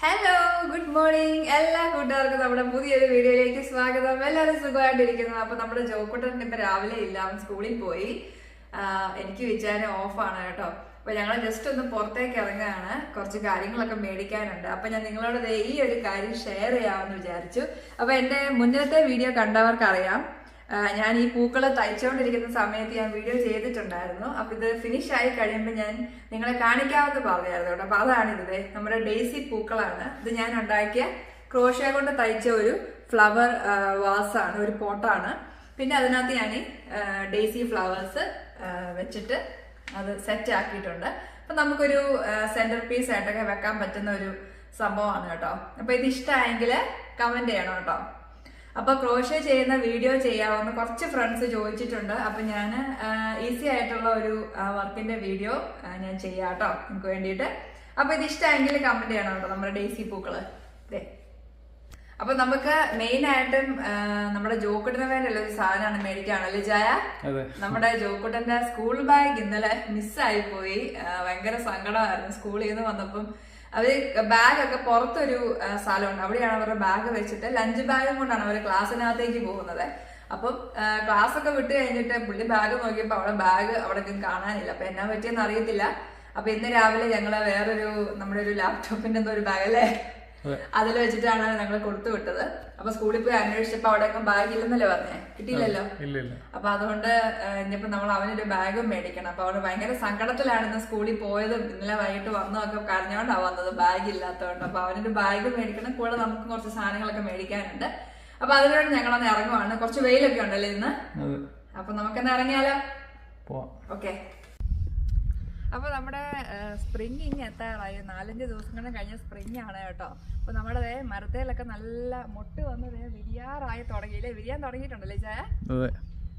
Hello good morning എല്ലാ കൂട്ടുകാർക്കും നമ്മുടെ പുതിയൊരു വീഡിയോയിലേക്ക് സ്വാഗതം. എല്ലാവരും സുഖമായിട്ടിരിക്കുന്നു. അപ്പൊ നമ്മുടെ ജോക്കുട്ടൻ ഇപ്പൊ രാവിലെ ഇല്ല. അവൻ സ്കൂളിൽ പോയി. എനിക്ക് വിചാരം ഓഫാണ് കേട്ടോ. അപ്പൊ ഞങ്ങൾ ജസ്റ്റ് ഒന്ന് പുറത്തേക്ക് ഇറങ്ങുകയാണ്. കുറച്ച് കാര്യങ്ങളൊക്കെ മേടിക്കാനുണ്ട്. അപ്പൊ ഞാൻ നിങ്ങളോട് ഈ ഒരു കാര്യം ഷെയർ ചെയ്യാമെന്ന് വിചാരിച്ചു. അപ്പൊ എന്റെ മുന്നത്തെ വീഡിയോ കണ്ടവർക്ക് അറിയാം ആ, ഞാൻ ഈ പൂക്കൾ തയ്ച്ചുകൊണ്ടിരിക്കുന്ന സമയത്ത് ഞാൻ വീഡിയോ ചെയ്തിട്ടുണ്ടായിരുന്നു. അപ്പൊ ഇത് ഫിനിഷ് ആയി കഴിയുമ്പോൾ ഞാൻ നിങ്ങളെ കാണിക്കാമെന്ന് പറഞ്ഞായിരുന്നു കേട്ടോ. അപ്പൊ നമ്മുടെ ഡേസി പൂക്കളാണ്. ഇത് ഞാൻ ഉണ്ടാക്കിയ ക്രോഷ്യ കൊണ്ട് തയ്ച്ച ഒരു ഫ്ലവർ വാസാണ് ഒരു പോട്ടാണ്. പിന്നെ അതിനകത്ത് ഞാൻ ഡേസി ഫ്ലവേഴ്സ് വെച്ചിട്ട് അത് സെറ്റ് ആക്കിയിട്ടുണ്ട്. അപ്പൊ നമുക്കൊരു സെന്റർ പീസ് ആയിട്ടൊക്കെ വെക്കാൻ പറ്റുന്ന ഒരു സംഭവമാണ് കേട്ടോ. അപ്പൊ ഇത് ഇഷ്ടമായെങ്കിൽ കമന്റ് ചെയ്യണം കേട്ടോ. അപ്പൊ ക്രോഷ്യ ചെയ്യുന്ന വീഡിയോ ചെയ്യാവുന്ന കുറച്ച് ഫ്രണ്ട്സ് ചോദിച്ചിട്ടുണ്ട്. അപ്പൊ ഞാൻ ഈസി ആയിട്ടുള്ള ഒരു വർക്കിന്റെ വീഡിയോ ഞാൻ ചെയ്യാം കേട്ടോ നിങ്ങൾക്ക് വേണ്ടിയിട്ട്. അപ്പൊ ഇത് ഇഷ്ടമെങ്കിൽ കമന്റ് ചെയ്യണം കേട്ടോ നമ്മുടെ ഡേസി പൂക്കൾ. ദേ. അപ്പൊ നമുക്ക് മെയിൻ ആയിട്ടും നമ്മുടെ ജോക്കുട്ടിന് വേണ്ടിയുള്ള ഒരു സാധനമാണ് മേടിക്കാണല്ലേ ജായ? അതെ. നമ്മുടെ ജോക്കുട്ടന്റെ സ്കൂൾ ബാഗ് ഇന്നലെ മിസ്സായി പോയി ഭയങ്കര സങ്കടമായിരുന്നു. സ്കൂളിൽ നിന്ന് വന്നപ്പം അവർ ബാഗൊക്കെ പുറത്തൊരു സ്ഥലമുണ്ട്. അവിടെയാണ് അവരുടെ ബാഗ് വെച്ചിട്ട് ലഞ്ച് ബാഗും കൊണ്ടാണ് അവർ ക്ലാസ്സിനകത്തേക്ക് പോകുന്നത്. അപ്പം ക്ലാസ് ഒക്കെ വിട്ട് കഴിഞ്ഞിട്ട് പുള്ളി ബാഗ് നോക്കിയപ്പോൾ അവിടെ ബാഗ് അവിടെ കാണാനില്ല. അപ്പൊ എന്നാ പറ്റിയെന്ന് അറിയത്തില്ല. അപ്പൊ ഇന്ന് രാവിലെ ഞങ്ങൾ വേറൊരു നമ്മുടെ ഒരു ലാപ്ടോപ്പിന്റെ എന്തോ ഒരു ബാഗ് അല്ലേ. അതിൽ വെച്ചിട്ടാണ് ഞങ്ങൾ കൊടുത്തു വിട്ടത്. അപ്പൊ സ്കൂളിൽ പോയി അന്വേഷിച്ചപ്പോ അവിടെ ബാഗ് ഇല്ലെന്നല്ലേ പറഞ്ഞേ? കിട്ടിയില്ലല്ലോ? അപ്പൊ അതുകൊണ്ട് ഇനിയിപ്പോ നമ്മൾ അവനൊരു ബാഗും മേടിക്കണം. അപ്പൊ അവിടെ ഭയങ്കര സങ്കടത്തിലാണ് ഇന്ന് സ്കൂളിൽ പോയതും ഇന്നലെ വൈകിട്ട് വന്നതൊക്കെ കരഞ്ഞോണ്ടാ വന്നത് ബാഗ് ഇല്ലാത്തതുകൊണ്ട് അപ്പൊ അവനൊരു ബാഗ് മേടിക്കണം. കൂടെ നമുക്ക് കുറച്ച് സാധനങ്ങളൊക്കെ മേടിക്കാനുണ്ട്. അപ്പൊ അതിനോട് ഞങ്ങളൊന്ന് ഇറങ്ങുവാണ്. കുറച്ച് വെയിലൊക്കെ ഉണ്ടല്ലേ ഇന്ന്? അപ്പൊ നമുക്കെന്ന് ഇറങ്ങിയാലോ? ഓക്കെ അപ്പൊ നമ്മുടെ സ്പ്രിങ് ഇങ്ങ് എത്താറായി. നാലഞ്ച് ദിവസങ്ങളും കഴിഞ്ഞ സ്പ്രിങ് ആണ് കേട്ടോ. അപ്പോൾ നമ്മുടെ ദേ മരത്തേലൊക്കെ നല്ല മുട്ട് വന്ന് ദേ വിരിയാറായി തുടങ്ങിയില്ലേ വിരിയാൻ തുടങ്ങിയിട്ടുണ്ടല്ലേ ചേ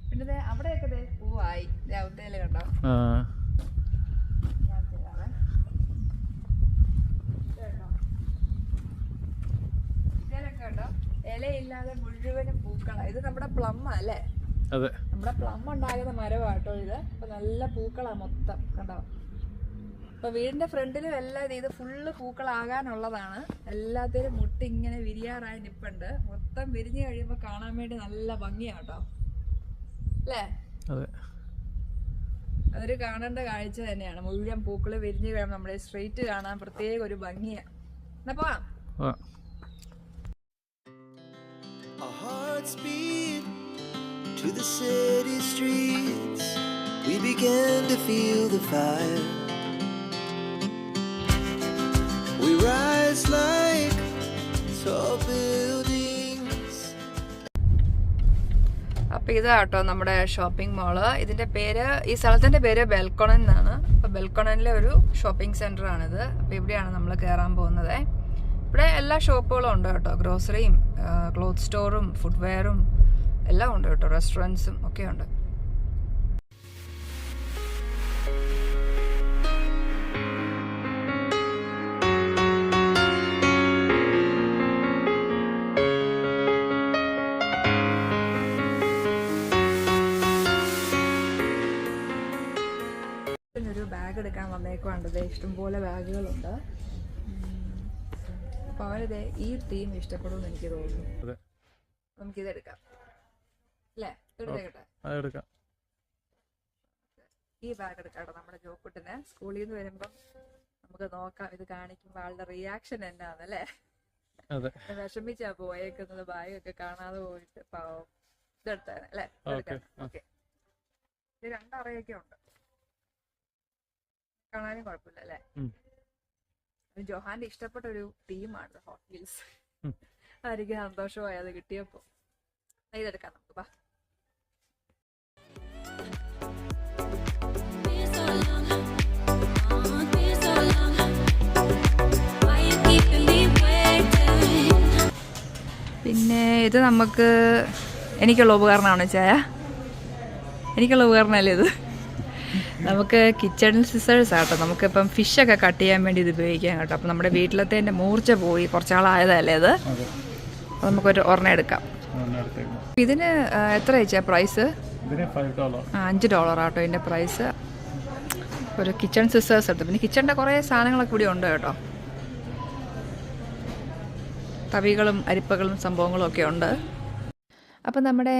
പിന്നെ ദേ അവിടെയൊക്കെ ദേ പൂവായി. ദേ അവത്തേൽ കണ്ടോ? ഇലയില്ലാതെ മുഴുവനും പൂക്കളാണ് ഇത് നമ്മുടെ പ്ലം അല്ലേ? അതെ. നമ്മുടെ പ്ലം ഉണ്ടാകുന്ന മരമാട്ടോ ഇത്. അപ്പൊ നല്ല പൂക്കളാ മൊത്തം കണ്ടോ? അപ്പൊ വീടിന്റെ ഫ്രണ്ടിലും എല്ലാം ഇത് ഫുള്ള് പൂക്കളാകാനുള്ളതാണ്. എല്ലാത്തിലും മുട്ടി ഇങ്ങനെ വിരിയാറായി നിപ്പുണ്ട്. മൊത്തം വിരിഞ്ഞു കഴിയുമ്പോ കാണാൻ വേണ്ടി നല്ല ഭംഗിയാട്ടോ അല്ലേ? അതെ. അതൊരു കാണേണ്ട കാഴ്ച തന്നെയാണ്. മുഴുവൻ പൂക്കൾ വിരിഞ്ഞു കഴിയുമ്പോൾ നമ്മുടെ സ്ട്രീറ്റ് കാണാൻ പ്രത്യേക ഒരു ഭംഗിയാ. എന്നാ പോവാം. Our hearts beat to the city streets. We began to feel the fire. We rise like tall buildings. അപ്പോൾ ഇതാട്ടോ നമ്മുടെ ഷോപ്പിംഗ് മാൾ ഇതിന്റെ പേര് ഈ സ്ഥലത്തിന്റെ പേര് ബെൽക്കോണൻ എന്നാണ് അപ്പോൾ ബെൽക്കോണനിലെ ഒരു ഷോപ്പിംഗ് സെന്റർ ആണിത് അപ്പൊ ഇവിടെയാണ് നമ്മൾ കയറാൻ പോകുന്നത് ഇവിടെ എല്ലാ ഷോപ്പുകളും ഉണ്ട് കേട്ടോ ഗ്രോസറിയും ക്ലോത്ത് സ്റ്റോറും ഫുഡ്വെയറും എല്ലാം ഉണ്ട് കേട്ടോ. റെസ്റ്റോറന്റ്സും ഒക്കെ ഉണ്ട്. ഒരു ബാഗ് എടുക്കാൻ ഇഷ്ടംപോലെ ബാഗുകളുണ്ട്. അപ്പോൾ അവരിത് ഈ തീം ഇഷ്ടപ്പെടുമെന്ന് എനിക്ക് തോന്നുന്നു. അതെ നമുക്കിത് എടുക്കാം അല്ലേ എടുത്തേക്കട്ടെ അതെടുക്കാം ഈ ബാഗ് എടുക്കാം നമ്മുടെ ജോക്കുട്ടിന്. സ്കൂളിൽ നിന്ന് വരുമ്പം നമുക്ക് നോക്കാം ഇത് കാണിക്കുമ്പോൾ ആളുടെ റിയാക്ഷൻ എന്നാന്നല്ലേ വിഷമിച്ചാ പോയേക്കുന്നത് ബാഗൊക്കെ കാണാതെ പോയിട്ട് പാവം. ഇതെടുത്താനെ അല്ലേ ഓക്കെ. ഇത് രണ്ടറയൊക്കെ ഉണ്ട്. കാണാനും കുഴപ്പമില്ല അല്ലേ ജോഹാന്റെ ഇഷ്ടപ്പെട്ട ഒരു ടീമാണ് ഹോട്ട് വീൽസ് ആയിരിക്കും അതെനിക്ക് സന്തോഷമായി അത് കിട്ടിയപ്പോ ഇതെടുക്കാം നമുക്ക് ബാ. പിന്നെ ഇത് നമുക്ക് എനിക്കുള്ള ഉപകരണമാണ് ചായ. എനിക്കുള്ള ഉപകരണമല്ലേ ഇത്? നമുക്ക് കിച്ചൺ സിസേഴ്സ് ആട്ടോ. നമുക്കിപ്പം ഫിഷൊക്കെ കട്ട് ചെയ്യാൻ വേണ്ടി ഇത് ഉപയോഗിക്കാം കേട്ടോ. അപ്പം നമ്മുടെ വീട്ടിലത്തെ എന്റെ മൂർച്ച പോയി. കുറച്ചാളായതല്ലേ അത് അതെ. അപ്പം നമുക്കൊരു ഒരെണ്ണ എടുക്കാം. ഇതിന് എത്ര ചേച്ചാ പ്രൈസ് അഞ്ച് ഡോളർ ആട്ടോ ഇതിന്റെ പ്രൈസ് ഒരു കിച്ചൺ സിസേഴ്സ് എടുത്തു. പിന്നെ കിച്ചണിന്റെ കുറേ സാധനങ്ങളൊക്കെ ഇവിടെ ഉണ്ട് കേട്ടോ. തവികളും അരിപ്പകളും സംഭവങ്ങളും ഒക്കെ ഉണ്ട്. അപ്പം നമ്മുടെ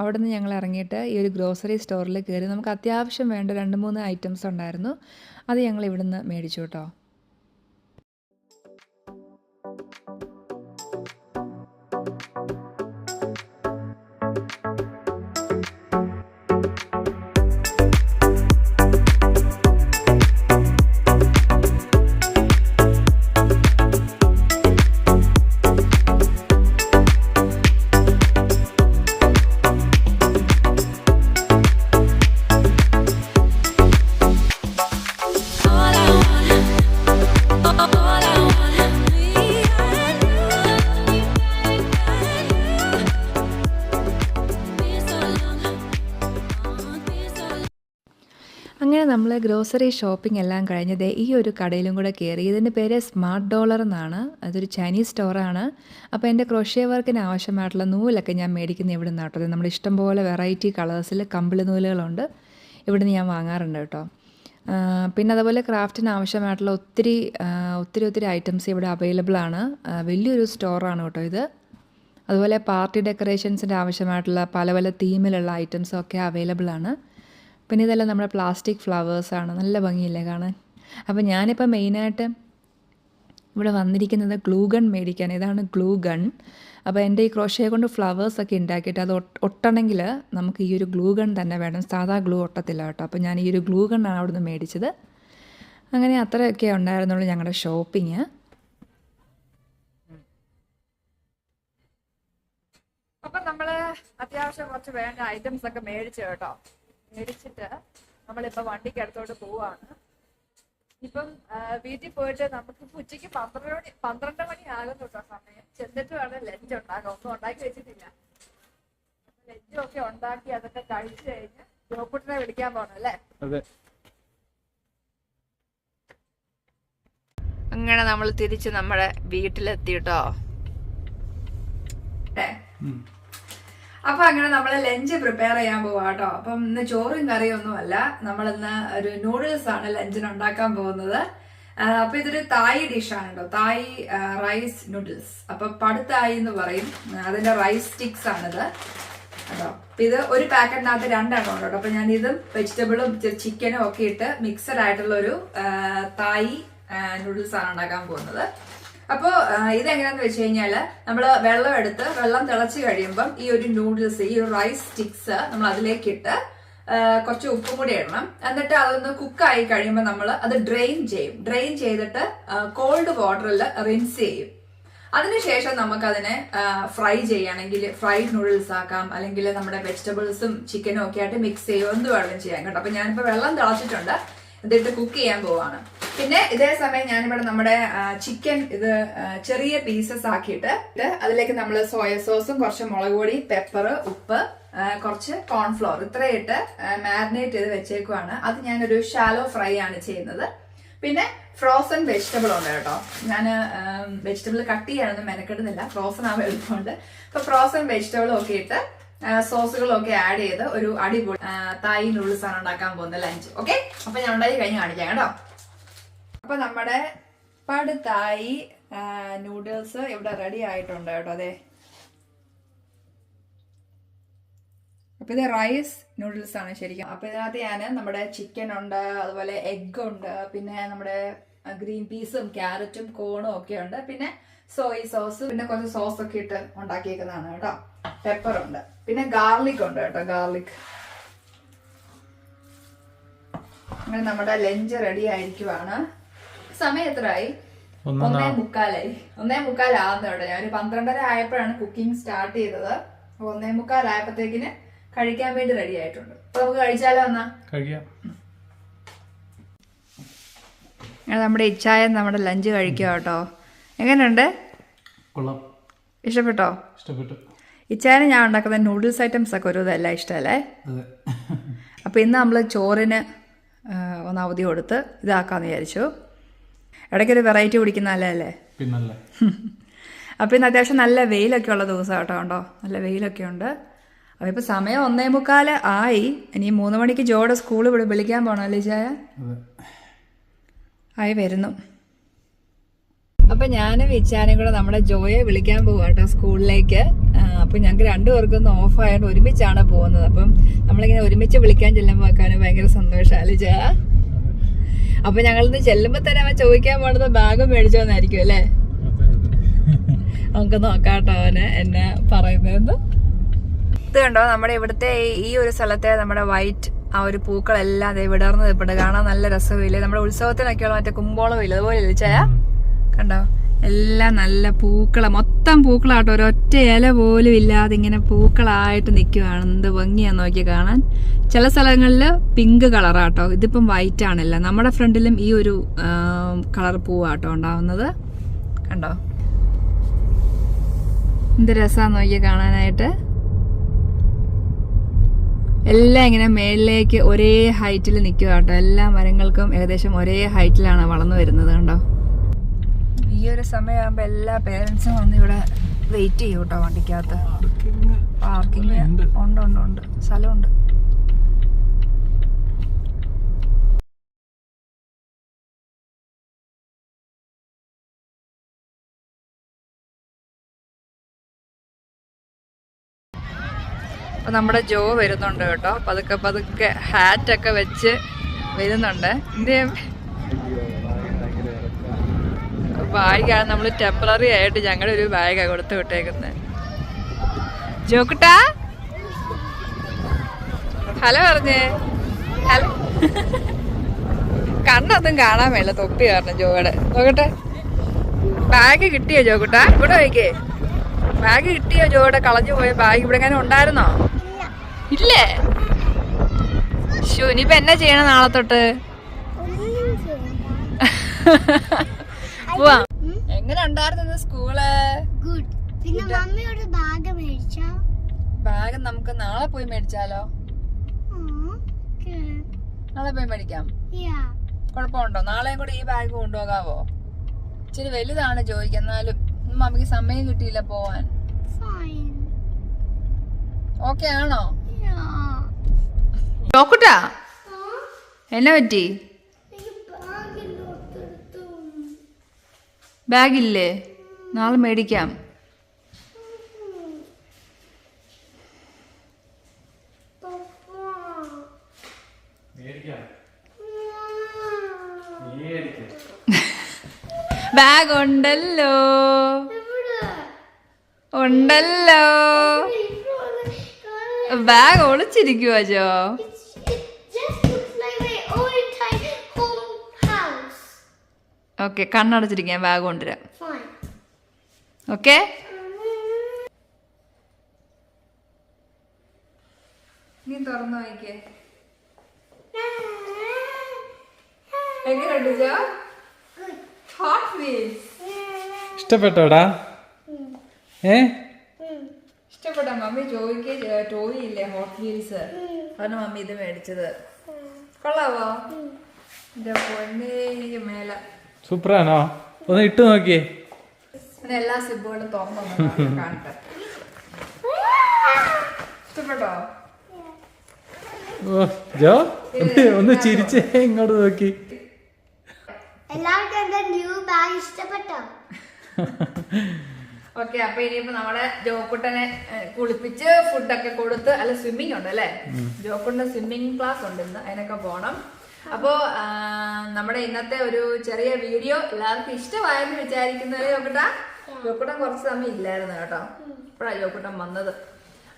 അവിടെ നിന്ന് ഞങ്ങൾ ഇറങ്ങിയിട്ട് ഈ ഒരു ഗ്രോസറി സ്റ്റോറിൽ കയറി നമുക്ക് അത്യാവശ്യം വേണ്ട രണ്ട് മൂന്ന് ഐറ്റംസ് ഉണ്ടായിരുന്നു. അത് ഞങ്ങൾ ഇവിടുന്ന് മേടിച്ചു കേട്ടോ. നമ്മൾ ഗ്രോസറി ഷോപ്പിംഗ് എല്ലാം കഴിഞ്ഞത് ഈ ഒരു കടയിലും കൂടെ കയറി. ഇതിന്റെ പേര് സ്മാർട്ട് ഡോളർ എന്നാണ്. അതൊരു ചൈനീസ് സ്റ്റോറാണ്. അപ്പോൾ എന്റെ ക്രോഷ്യ വർക്കിന് ആവശ്യമായിട്ടുള്ള നൂലൊക്കെ ഞാൻ മേടിക്കുന്ന ഇവിടെ നിന്ന് കേട്ടോ നമ്മുടെ ഇഷ്ടംപോലെ വെറൈറ്റി കളേഴ്സിൽ കമ്പിളി നൂലുകളുണ്ട്. ഇവിടുന്ന് ഞാൻ വാങ്ങാറുണ്ട് കേട്ടോ. പിന്നെ അതുപോലെ ക്രാഫ്റ്റിന് ആവശ്യമായിട്ടുള്ള ഒത്തിരി ഒത്തിരി ഒത്തിരി ഐറ്റംസ് ഇവിടെ അവൈലബിൾ ആണ്. വലിയൊരു സ്റ്റോറാണ് കേട്ടോ ഇത്. അതുപോലെ പാർട്ടി ഡെക്കറേഷൻസിന്റെ ആവശ്യമായിട്ടുള്ള പല പല തീമിലുള്ള ഐറ്റംസും ഒക്കെ അവൈലബിൾ ആണ്. പിന്നെ ഇതെല്ലാം നമ്മുടെ പ്ലാസ്റ്റിക് ഫ്ലവേഴ്സാണ് നല്ല ഭംഗിയില്ലേ കാണാൻ? അപ്പോൾ ഞാനിപ്പോൾ മെയിനായിട്ട് ഇവിടെ വന്നിരിക്കുന്നത് ഗ്ലൂ ഗൺ മേടിക്കാൻ. ഇതാണ് ഗ്ലൂ ഗൺ അപ്പോൾ എന്റെ ഈ ക്രോഷയെ കൊണ്ട് ഫ്ലവേഴ്സൊക്കെ ഉണ്ടാക്കിയിട്ട് അത് ഒട്ട് ഒട്ടണമെങ്കിൽ നമുക്ക് ഈ ഒരു ഗ്ലൂ ഗൺ തന്നെ വേണം. സാധാ ഗ്ലൂ ഒട്ടത്തില്ല കേട്ടോ. അപ്പോൾ ഞാൻ ഈ ഒരു ഗ്ലൂ ഗണ്ണാണ് അവിടുന്ന് മേടിച്ചത്. അങ്ങനെ അത്രയൊക്കെ ഉണ്ടായിരുന്നുള്ളൂ ഞങ്ങളുടെ ഷോപ്പിങ് അപ്പം നമ്മൾ അത്യാവശ്യം കുറച്ച് വേണ്ട ഐറ്റംസ് ഒക്കെ മേടിച്ചു കേട്ടോ. മേടിച്ചിട്ട് നമ്മളിപ്പോൾ വണ്ടിക്ക് അടുത്തോട്ട് പോവാണ്. ഇപ്പം വീട്ടിൽ പോയിട്ട് നമുക്ക് ഇപ്പൊ ഉച്ചയ്ക്ക് പന്ത്രണ്ട് മണി പന്ത്രണ്ട് മണി ആകുന്നു കേട്ടോ സമയം. ചെന്നിട്ട് വേണം ലഞ്ച് ഉണ്ടാക്കാം ഒന്നും ഉണ്ടാക്കി വെച്ചിട്ടില്ല. ലഞ്ചും ഒക്കെ ഉണ്ടാക്കി അതൊക്കെ കഴിച്ചു കഴിഞ്ഞ് ജോക്കുട്ടിനെ വിളിക്കാൻ പോകണം അല്ലേ? അങ്ങനെ നമ്മൾ തിരിച്ച് നമ്മുടെ വീട്ടിലെത്തി കേട്ടോ. അപ്പൊ അങ്ങനെ നമ്മൾ ലഞ്ച് പ്രിപ്പയർ ചെയ്യാൻ പോവാട്ടോ അപ്പം ഇന്ന് ചോറും കറിയും ഒന്നുമല്ല നമ്മൾ ഇന്ന് ഒരു നൂഡിൽസ് ആണ് ലഞ്ചിന് ഉണ്ടാക്കാൻ പോകുന്നത് അപ്പൊ ഇതൊരു തായ് ഡിഷാണ് കേട്ടോ. തായ് റൈസ് നൂഡിൽസ് അപ്പൊ പടുത്തായി എന്ന് പറയും. അതിന്റെ റൈസ് സ്റ്റിക്സ് ആണിത്. കേട്ടോ. ഇത് ഒരു പാക്കറ്റിനകത്ത് രണ്ടെണ്ണം കേട്ടോ. അപ്പൊ ഞാൻ ഇതും വെജിറ്റബിളും ചിക്കനും ഒക്കെ ഇട്ട് മിക്സഡ് ആയിട്ടുള്ള ഒരു തായ് നൂഡിൽസ് ആണ് ഉണ്ടാക്കാൻ പോകുന്നത്. അപ്പോൾ ഇതെങ്ങനെയാന്ന് വെച്ച് കഴിഞ്ഞാൽ നമ്മൾ വെള്ളം എടുത്ത് വെള്ളം തിളച്ച് കഴിയുമ്പം ഈ ഒരു നൂഡിൽസ് ഈ റൈസ് സ്റ്റിക്സ് നമ്മൾ അതിലേക്കിട്ട് കുറച്ച് ഉപ്പും കൂടി ഇടണം. എന്നിട്ട് അതൊന്ന് കുക്കായി കഴിയുമ്പോൾ നമ്മൾ അത് ഡ്രെയിൻ ചെയ്യും. ഡ്രെയിൻ ചെയ്തിട്ട് കോൾഡ് വാട്ടറിൽ റിൻസ് ചെയ്യും. അതിനുശേഷം നമുക്കതിനെ ഫ്രൈ ചെയ്യുകയാണെങ്കിൽ ഫ്രൈഡ് നൂഡിൽസ് ആക്കാം. അല്ലെങ്കിൽ നമ്മുടെ വെജിറ്റബിൾസും ചിക്കനും ഒക്കെ ആയിട്ട് മിക്സ് ചെയ്യുക എന്ത് വേണം ചെയ്യാൻ കേട്ടോ. അപ്പൊ ഞാനിപ്പോ വെള്ളം തിളച്ചിട്ടുണ്ട്. ഇതിട്ട് കുക്ക് ചെയ്യാൻ പോവാണ്. പിന്നെ ഇതേ സമയം ഞാനിവിടെ നമ്മുടെ ചിക്കൻ ഇത് ചെറിയ പീസസ് ആക്കിയിട്ട് അതിലേക്ക് നമ്മൾ സോയ സോസും കുറച്ച് മുളക് പൊടി പെപ്പർ ഉപ്പ് കുറച്ച് കോൺഫ്ലോർ ഇത്രയിട്ട് മാരിനേറ്റ് ചെയ്ത് വെച്ചേക്കുവാണ്. അത് ഞാനൊരു ഷാലോ ഫ്രൈ ആണ് ചെയ്യുന്നത്. പിന്നെ ഫ്രോസൺ വെജിറ്റബിൾ ഉണ്ട് കേട്ടോ. ഞാൻ വെജിറ്റബിൾ കട്ട് ചെയ്യാനൊന്നും മെനക്കെടുന്നില്ല. ഫ്രോസൺ ആവുമ്പോൾ എളുപ്പമുണ്ട്. അപ്പൊ ഫ്രോസൺ വെജിറ്റബിളും ഒക്കെ ഇട്ട് സോസുകളും ഒക്കെ ആഡ് ചെയ്ത് ഒരു അടിപൊളി തായി തായ് നൂഡിൽസ് ആണ് ഉണ്ടാക്കാൻ പോകുന്നത് ലഞ്ച് ഓക്കെ അപ്പൊ ഞാൻ ഉണ്ടാക്കി കഴിഞ്ഞ് കാണിക്കാം കേട്ടോ. അപ്പൊ നമ്മുടെ പടുത്തായി നൂഡിൽസ് ഇവിടെ റെഡി ആയിട്ടുണ്ട് കേട്ടോ അതെ. അപ്പൊ ഇത് റൈസ് നൂഡിൽസ് ആണ് ശരിക്കും. അപ്പൊ ഇതിനകത്ത് ഞാൻ നമ്മുടെ ചിക്കൻ ഉണ്ട് അതുപോലെ എഗ് ഉണ്ട് പിന്നെ നമ്മുടെ ഗ്രീൻ പീസും ക്യാരറ്റും കോണും ഒക്കെ ഉണ്ട്. പിന്നെ സോയ് സോസ് പിന്നെ കുറച്ച് സോസ് ഒക്കെ ഇട്ട് ഉണ്ടാക്കിയേക്കുന്നതാണ് കേട്ടോ. പെപ്പർ ഉണ്ട്. പിന്നെ ഗാർലിക് ഉണ്ട് കേട്ടോ ഗാർലിക് അങ്ങനെ നമ്മുടെ ലഞ്ച് റെഡി ആയിരിക്കുവാണ്. സമയം എത്രയായി? ഒന്ന് മുക്കാലായി. ഒന്നേ മുക്കാലാവുന്ന കേട്ടോ ഞാൻ. ഒരു പന്ത്രണ്ടര ആയപ്പോഴാണ് കുക്കിംഗ് സ്റ്റാർട്ട് ചെയ്തത്. അപ്പൊ ഒന്നേ മുക്കാലായപ്പോഴത്തേക്കിന് കഴിക്കാൻ വേണ്ടി റെഡി ആയിട്ടുണ്ട്. അപ്പൊ നമുക്ക് കഴിച്ചാലോ എന്നാ? കഴിക്കാം. നമ്മുടെ ഇച്ഛായ നമ്മുടെ ലഞ്ച് കഴിക്കുക കേട്ടോ. എങ്ങനെയുണ്ട്? കൊള്ളാം. ഇഷ്ടപ്പെട്ടോ? ഇഷ്ടപ്പെട്ടു. ഇച്ചായന് ഞാൻ ഉണ്ടാക്കുന്ന നൂഡിൽസ് ഐറ്റംസ് ഒക്കെ ഒരു ഇതല്ല ഇഷ്ടമല്ലേ അപ്പോൾ ഇന്ന് നമ്മൾ ചോറിന് ഒന്ന് അവധി കൊടുത്ത് ഇതാക്കാമെന്ന് വിചാരിച്ചു. ഇടയ്ക്കൊരു വെറൈറ്റി കുടിക്കുന്ന അല്ലേ പിന്നല്ലേ. അപ്പോൾ ഇന്ന് അത്യാവശ്യം നല്ല വെയിലൊക്കെ ഉള്ള ദിവസം കേട്ടോ ഉണ്ടോ നല്ല വെയിലൊക്കെ ഉണ്ട്. അപ്പോൾ ഇപ്പോൾ സമയം ഒന്നേ മുക്കാൽ ആയി. ഇനി മൂന്ന് മണിക്ക് ജോയുടെ സ്കൂളിൽ ഇവിടെ വിളിക്കാൻ പോണല്ലേ അല്ലേ ചായ ആയി വരുന്നു. അപ്പൊ ഞാനും ഇച്ചാനും കൂടെ നമ്മുടെ ജോയെ വിളിക്കാൻ പോവാ സ്കൂളിലേക്ക്. അപ്പൊ ഞങ്ങൾക്ക് രണ്ടുപേർക്കും ഒന്ന് ഓഫ് ആയതുകൊണ്ട് ഒരുമിച്ചാണ് പോകുന്നത്. അപ്പം നമ്മളിങ്ങനെ ഒരുമിച്ച് വിളിക്കാൻ ചെല്ലുമ്പോൾ വെക്കാനും ഭയങ്കര സന്തോഷമല്ലേ അപ്പൊ അപ്പൊ ഞങ്ങളിന്ന് ചെല്ലുമ്പോ തന്നെ അവൻ ചോദിക്കാൻ പോണത് ബാഗ് മേടിച്ചോന്നായിരിക്കും അല്ലേ? നമുക്ക് നോക്കാട്ടോ അവന് എന്നെ പറയുന്നത് ഇത് കണ്ടോ നമ്മുടെ ഇവിടുത്തെ ഈ- ഈ ഒരു സ്ഥലത്തെ നമ്മുടെ വൈറ്റ് ആ ഒരു പൂക്കളെല്ലാം അതെ വിടർന്ന് നിൽപ്പുണ്ട് കാണാൻ നല്ല രസമില്ലേ നമ്മുടെ ഉത്സവത്തിനൊക്കെയുള്ള മറ്റേ കുമ്പോളം ഇല്ല അതുപോലെ ഇല്ലേ ചായ? കണ്ടോ? എല്ലാം നല്ല പൂക്കള മൊത്തം പൂക്കളാട്ടോ. ഒരൊറ്റ ഇല പോലും ഇല്ലാതെ ഇങ്ങനെ പൂക്കളായിട്ട് നിൽക്കുകയാണ് എന്ത് ഭംഗിയാന്ന് നോക്കി കാണാൻ. ചില സ്ഥലങ്ങളിൽ പിങ്ക് കളറാട്ടോ. ഇതിപ്പം വൈറ്റ് ആണല്ല. നമ്മുടെ ഫ്രണ്ടിലും ഈ ഒരു കളർ പൂവാട്ടോ ഉണ്ടാവുന്നത്. കണ്ടോ? എന്ത് രസമാണ് നോക്കി കാണാനായിട്ട്. എല്ലാം ഇങ്ങനെ മേളിലേക്ക് ഒരേ ഹൈറ്റിൽ നിൽക്കുക കേട്ടോ എല്ലാ മരങ്ങൾക്കും ഏകദേശം ഒരേ ഹൈറ്റിലാണ് വളർന്നു വരുന്നത് കണ്ടോ? ഒരു സമയമാകുമ്പോ എല്ലാ പേരൻസും വന്ന് ഇവിടെ വെയിറ്റ് ചെയ്യും കേട്ടോ വണ്ടിക്കകത്ത്. പാർക്കിംഗ് ഉണ്ട്. ഉണ്ട് ഉണ്ട് സ്ഥലമുണ്ട്. അപ്പൊ നമ്മുടെ ജോ വരുന്നുണ്ട് കേട്ടോ. പതുക്കെ പതുക്കെ ഹാറ്റൊക്കെ വെച്ച് വരുന്നുണ്ട്. എന്റെ ബാഗാണ് നമ്മൾ ടെമ്പററി ആയിട്ട് ഞങ്ങളുടെ ഒരു ബാഗാണ് കൊടുത്തു വിട്ടേക്കുന്നത് ജോക്കുട്ടാ? ഹലോ പറഞ്ഞേ. ഹലോ. കണ്ണൊന്നും കാണാൻ മേല തൊപ്പി കാരണം ജോയുടെ നോക്കട്ടെ. ബാഗ് കിട്ടിയോ ജോക്കുട്ടാ? ഇവിടെ വയ്ക്കേ. ബാഗ് കിട്ടിയോ ജോയുടെ കളഞ്ഞു പോയ ബാഗ് ഇവിടെ എങ്ങനെ ഉണ്ടായിരുന്നോ? ഇല്ലേ? ശോ ഇനിയിപ്പോ എന്നാ ചെയ്യണം നാളെ തൊട്ട്? പോവാ. എങ്ങനെ ഉണ്ടായിരുന്നു സ്കൂൾ? ഗുഡ് പിന്നെ മമ്മിയോട് ബാഗ് മേടിച്ചോ? ബാഗ് നമുക്ക് നാളെ പോയി മേടിച്ചാലോ? നാളെ പോയി മേടിക്കാം. യാ കുഴപ്പമുണ്ടോ? നാളെയും കൂടി ഈ ബാഗ് കൊണ്ടുപോകാവോ? ഇച്ചിരി വലുതാണ് ജോയിക്ക് എന്നാലും മമ്മിക്ക് സമയം കിട്ടിയില്ല പോവാൻ. ഓക്കെ ആണോ? എന്നെ എന്നാ പറ്റി? ബാഗില്ലേ? നാളെ മേടിക്കാം. ബാഗ് ഉണ്ടല്ലോ ഉണ്ടല്ലോ. ബാഗ് ഒളിച്ചിരിക്കുവോ ജോ. ഓക്കെ കണ്ണടച്ചിരിക്കാൻ ബാഗ് കൊണ്ടുവരാം. ഓക്കെ നീ തുറന്നു നോക്കിയേ. എങ്ങനെയുണ്ട് ഇഷ്ടപ്പെട്ടോടാ ഏ? ഇഷ്ടപ്പെട്ട? മമ്മി ചോദിക്കേ ടോയ് ഇല്ലേ ഹോട്ട് വീൽസ് അതാണ് മമ്മി ഇത് മേടിച്ചത്. കൊള്ളാവോ? എന്റെ പൊന്നേ മേല. സൂപ്പറാണോ? ഒന്ന് ഇട്ട് നോക്കിയേ. എല്ലാ സിബുകളും തുറന്നു കാണട്ടെ. ഇഷ്ടപ്പെട്ടോ? ഓ ജോ ഒന്ന് ചിരിച്ചേ ഇങ്ങോട്ട് നോക്കി. എല്ലാവർക്കും എന്റെ ന്യൂ ബാഗ് ഇഷ്ടപ്പെട്ടോ? ഓക്കെ അപ്പൊ ഇനിയിപ്പോ നമ്മളെ ജോക്കുട്ടനെ കുളിപ്പിച്ച് ഫുഡൊക്കെ കൊടുത്ത് അല്ല സ്വിമ്മിങ് ഉണ്ട് അല്ലേ ജോക്കുട്ടന്റെ സ്വിമ്മിങ് ക്ലാസ് ഉണ്ട് ഇന്ന്. അതിനൊക്കെ പോണം. അപ്പോ നമ്മുടെ ഇന്നത്തെ ഒരു ചെറിയ വീഡിയോ എല്ലാവർക്കും ഇഷ്ടമായെന്ന് വിചാരിക്കുന്നവരെ യോക്കുട്ടാ യോക്കുട്ടം കുറച്ച് സമയം ഇല്ലായിരുന്നു കേട്ടോ. ഇപ്പോഴാണ് യോക്കുട്ടം വന്നത്.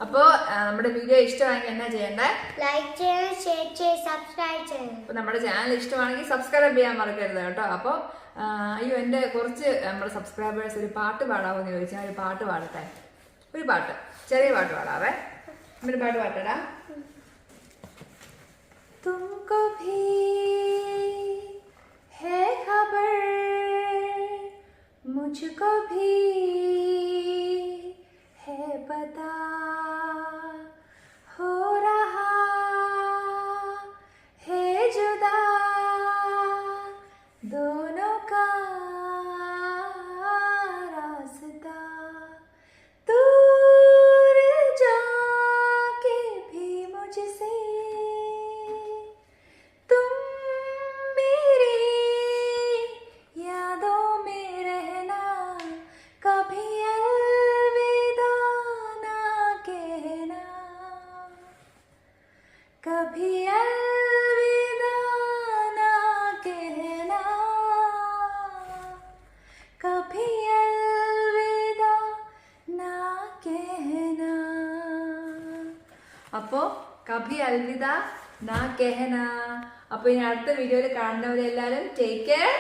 അപ്പോ നമ്മുടെ വീഡിയോ ഇഷ്ടമായെങ്കിൽ എന്നാ ചെയ്യണ്ടേ? ലൈക്ക് ചെയ്യണം ഷെയർ ചെയ്യണം സബ്സ്ക്രൈബ് ചെയ്യണം. അപ്പൊ നമ്മുടെ ചാനൽ ഇഷ്ടമാണെങ്കിൽ സബ്സ്ക്രൈബ് ചെയ്യാൻ മറക്കരുത് കേട്ടോ. അപ്പൊ അയ്യോ എന്റെ കുറച്ച് നമ്മുടെ സബ്സ്ക്രൈബേഴ്സ് ഒരു പാട്ട് പാടാമെന്ന് ചോദിച്ചാൽ ഒരു പാട്ട് പാടട്ടെ. ഒരു പാട്ട് ചെറിയ പാട്ട് പാടാവേ. ഒരു പാട്ട് പാട്ടടാ. तुमको भी है खबर? मुझको भी है पता അൽവിദ നാ കെഹന. അപ്പൊ ഇനി അടുത്ത വീഡിയോയിൽ കാണുന്നവരെല്ലാരും ടേക്ക് കെയർ